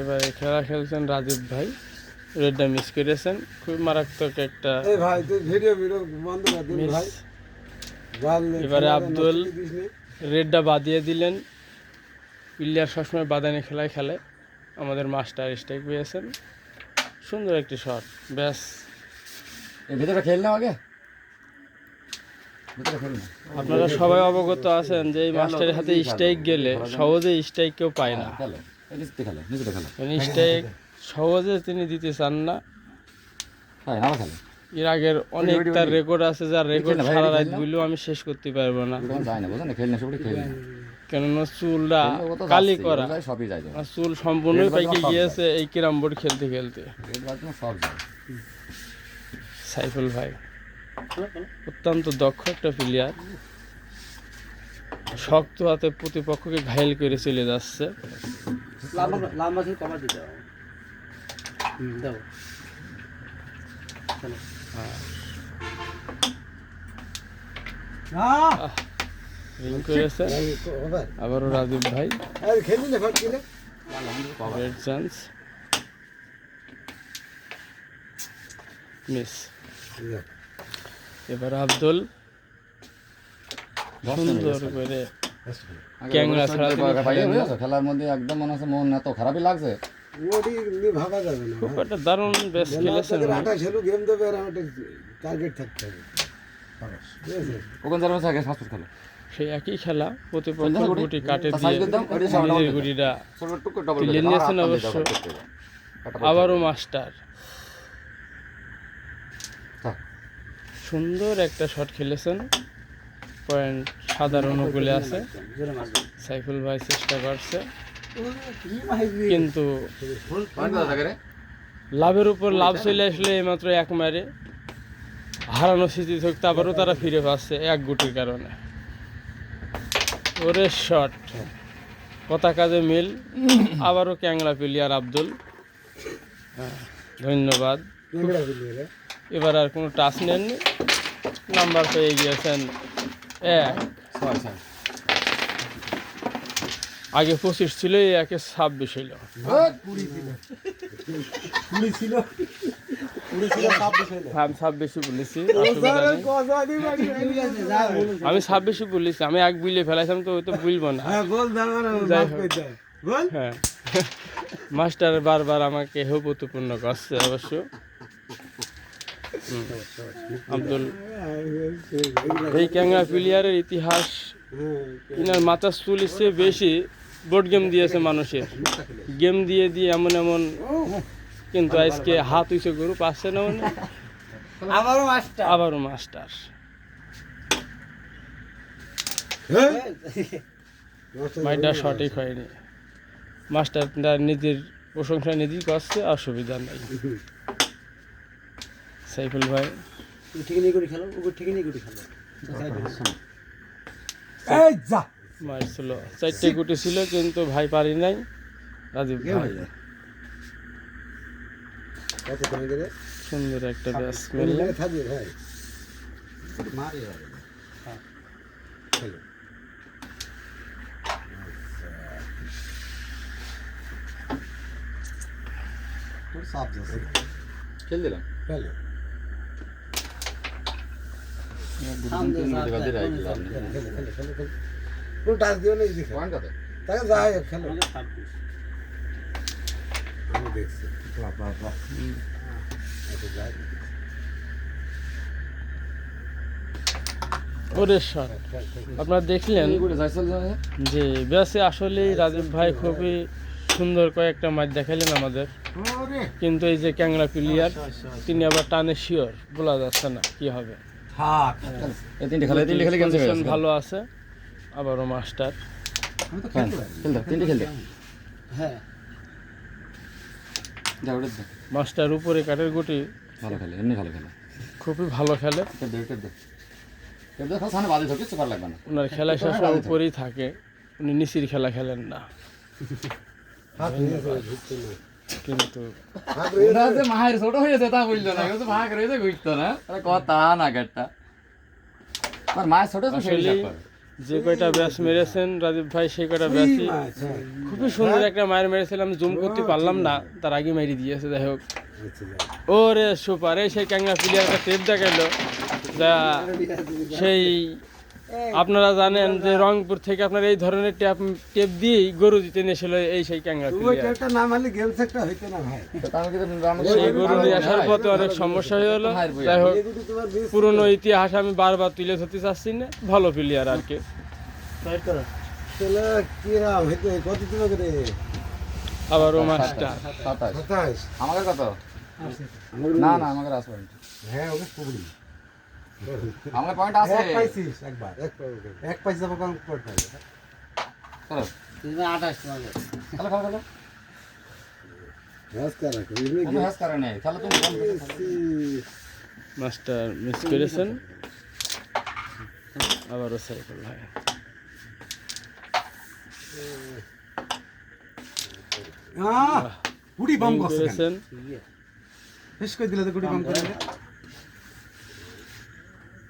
এবারে খেলা খেলছেন রাজীব ভাই। রেডটা মিস করেছেন। খুবই মারাত্মক একটা এই ভাই তুই ভিডিও ভিডিও বন্ধ করে দিন ভাই। এবারে আব্দুল। রেডটা বাদিয়ে দিলেন। প্লেয়ার সবসময় বাদানি খেলায় খেলে। আমাদের মাস্টার স্ট্রাইক পেয়েছেন। সুন্দর একটি শট ব্যাস। ভিতরে খেল আগে আপনারা সবাই অবগত আছেন যে এই মাস্টারের হাতে স্ট্রাইক গেলে সহজে স্ট্রাইক কেউ পায় না। স্ট্রাইক সহজে তিনি দিতে চান না। হ্যাঁ এর আগের অনেক তার রেকর্ড আছে যার রেকর্ড সারা রাত বললেও আমি শেষ করতে পারব না। কেননা চুলটা কালি করা। চুল সম্পূর্ণই রেড পাইকে গিয়েছে এই ক্যারাম বোর্ড খেলতে খেলতে। সাইফুল ভাই। অত্যন্ত দক্ষ একটা প্লেয়ার শক্ত হাতে প্রতিপক্ষকে ঘায়েল করে চলে যাচ্ছে। আবারও রাজীব ভাই। রেড চান্স মিস এবার আব্দুল সুন্দর করে ক্যাংরা ছাড়া। খেলার মধ্যে একদম মনে হচ্ছে মন এত খারাপই লাগছে। ভাবা যাবে না খুব একটা দারুণ বেশ খেলেছেন। আঠাশ হলো গেম দেবে আর আমার টার্গেট থাকতে হবে। যারা আগে ফাস্ট খেলো? সেই একই খেলা প্রতিপক্ষ গুটি? কাটে দিয়ে নিজের গুটিটা ছোট তুলে নিয়েছেন অবশ্য। আবারও মাস্টার। সুন্দর একটা শট খেলেছেন। পয়েন্ট সাধারণ অনুকূলে আছে। সাইফুল ভাই চেষ্টা করছে। কিন্তু লাভের উপর লাভ চলে আসলে এইমাত্র এক মারে। হারানো স্মৃতি থাকতে আবারও তারা ফিরে পাচ্ছে এক গুটির কারণে। ওরে শট কথা কাজে মিল। আবারও ক্যাংলা প্লেয়ার আব্দুল। হ্যাঁ, ধন্যবাদ। এবার আর কোনো টাচ নেননি। নাম্বার পেয়ে গিয়েছেন এক। আগে পঁচিশ ছিল এই একে ছাব্বিশ হইল। কুড়ি ছাব্বিশ বলেছি আমি ছাব্বিশই বলেছি আমি এক বুলে ফেলাইছিলাম তো ওই তো বুলবো না। হ্যাঁ হ্যাঁ। মাস্টার বারবার আমাকে হেপতুপূর্ণ করছে অবশ্য। আব্দুল এই ক্যাংরা প্লেয়ারের ইতিহাস ইনার মাথার চুল চেয়ে বেশি বোর্ড গেম দিয়েছে মানুষের। গেম দিয়ে দিয়ে এমন এমন কিন্তু আজকে হাত উইসে গরু পাচ্ছে না মানে? আবারও মাস্টার। আবারও মাস্টার। মাইটা সঠিক হয়নি। মাস্টারটা নিজের প্রশংসা নিজেই করছে অসুবিধা নেই। সাইফুল ভাই। ঠিক নেই করে খেলো ওপর ঠিক নেই করে খেলো। এই যা। মার ছিল চারটে গুটি ছিল কিন্তু ভাই পারি নাই। রাজীব ভাই। সুন্দর একটা ব্যাস ভাই। মারে চলো যাচ্ছে। খেল দিলাম খেলে। আপনারা দেখলেন যে? ব্যাসে আসলে রাজীব ভাই খুবই সুন্দর কয়েকটা ম্যাচ দেখালেন আমাদের। কিন্তু এই যে ক্যাংরা প্লেয়ার তিনি আবার টানে শিওর বলা যাচ্ছে না কি হবে। থাক। এই তিনটে খেলে তিনটে খেলে গেমস ভালো আছে আবারও মাস্টার। খেলতে হ্যাঁ। যা ওটা দাও মাস্টার উপরে কাঠের গুটি। ভালো খেলে এমনি ভালো খেলে। খুবই ভালো খেলে। ওনার খেলা শেষে উপরেই থাকে। উনি নিচির খেলা খেলেন না। কিন্তু ওটা যে মায়ের ছোট হয়েছে তা না কিন্তু ভাগ রয়েছে ঘুরতো না কথা না গেটটা আর মায়ের ছোট। যে কয়টা ব্যাস মেরেছেন রাজীব ভাই সেই কয়টা ব্যাসই। খুবই সুন্দর একটা মায়ের মেরেছিলাম জুম করতে পারলাম না তার আগে মেরে দিয়েছে যাই হোক আচ্ছা। ওরে সুপার এই সেই ক্যাংরা প্লেয়ারটা টেপ দেখাল যা সেই আপনারা জানেন যে রংপুর থেকে আপনার এই ধরনের ট্যাপ টেপ দিয়েই গরু দিতে নিয়েছিল এই সেই ক্যাংরা ওই প্লেয়ার একটা নাম হলে গেমস হইতো না ভাই। তো আমি কিন্তু আমি সেই গরু নিয়ে আসার পথে অনেক সমস্যা হয়ে গেলো। যাই হোক পুরনো ইতিহাস আমি বারবার তুলে ধরতে চাচ্ছি না। ভালো প্লেয়ার আর কি আবারও মাস্টার। সাতাশ। আমাদের কত? না না আমাদের আসবে হ্যাঁ ওকে কুড়ি আমাদের পয়েন্ট আছে। এক পাইছিস একবার এক পাই- এক পাইছিস। আবার কম পয়েন্ট পাইবে চলো। তুমি আঠাশ তোমাদের খেলো খেলো খেলো। নমস্কার রাখো কোনো হ্যাস করে নেই। খেলো তুমি খেলো, খেলো, খেলো। মাস্টার মিস করেছেন? আবারও সাইকেল ভাই। আহ গুড়ি বাম করেছেন? শেষ করে দিলে তো গুড়ি বাম করে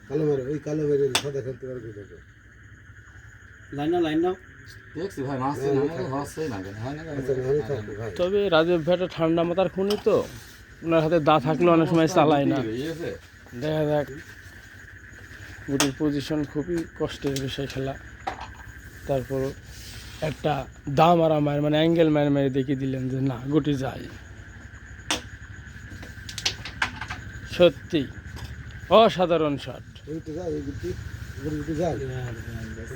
কালো মেরে ওই কালো মেরে সাদা খেলতে পারবে দেখো লাইন নাও লাইন নাও। দেখছি ভাই মাছ হচ্ছেই না কেন, হয় না কেন? আচ্ছা ভাই। তবে রাজীব ভাইটা ঠান্ডা মাথার খুনি তো। ওনার হাতে দা থাকলেও অনেক সময় চালায় না। দেখা যাক। গুটির পজিশন খুবই কষ্টের বিষয় খেলা। তারপর একটা দা মারা মায়ের মানে অ্যাঙ্গেল মায়ের মেরে দেখিয়ে দিলেন যে না গুটি যায়। সত্যি। অসাধারণ শট যাই এই গুটি গুটি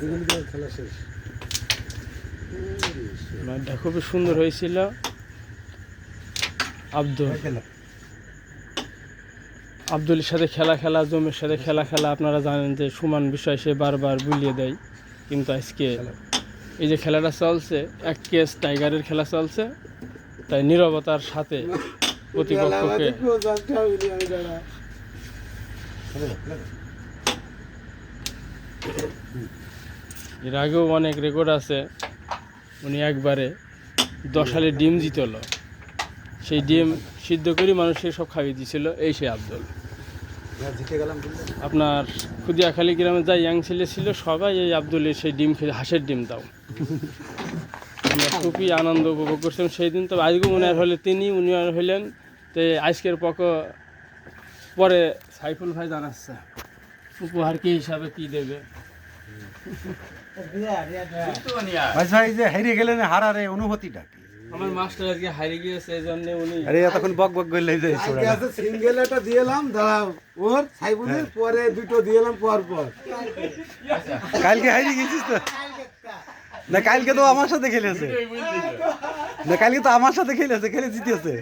এগুলি খেলা শেষ। খুবই সুন্দর হয়েছিল। আব্দুল। খেলা। আব্দুলের সাথে খেলা খেলা জমির সাথে খেলা খেলা। আপনারা জানেন যে সমান বিষয় সে বারবার বুলিয়ে দেয়। কিন্তু আজকে এই যে খেলাটা চলছে এক কেস টাইগারের খেলা চলছে তাই নীরবতার সাথে প্রতিপক্ষকে এর আগেও অনেক রেকর্ড আছে। উনি একবারে দশ সালে ডিম জিতল। সেই ডিম সিদ্ধ করে মানুষের সব খাইয়ে দিয়েছিল এই সে আব্দুল। আপনার খুদিয়াখালী গ্রামে যা ইয়াং ছেলে ছিল, সবাই এই আব্দুলের সেই ডিম খেয়ে হাঁসের ডিম দাও। আমরা খুবই আনন্দ উপভোগ করছিলাম সেই দিন। তো আজকে হয় হলে তিনি, উনি আর হইলেন তো আজকের পক্ষ পরে সাইফুল ভাই জানাচ্ছে। উপহার কি হিসাবে কি দেবে? ভাই ভাই যে হারিয়ে গেলেন হারারে অনুভূতিটা কি? আমার মাস্টার আজকে হারিয়ে গিয়েছে এই জন্য উনি আরে এতক্ষণ বক বক করলে যে আজকে আছে সিঙ্গেল একটা দিয়েলাম দাঁড়াও ওর সাইবুলের পরে দুটো পর কালকে হারিয়ে গেছিস তো? না কালকে তো আমার সাথে খেলেছে। না কালকে তো আমার সাথে খেলেছে খেলে জিতেছে।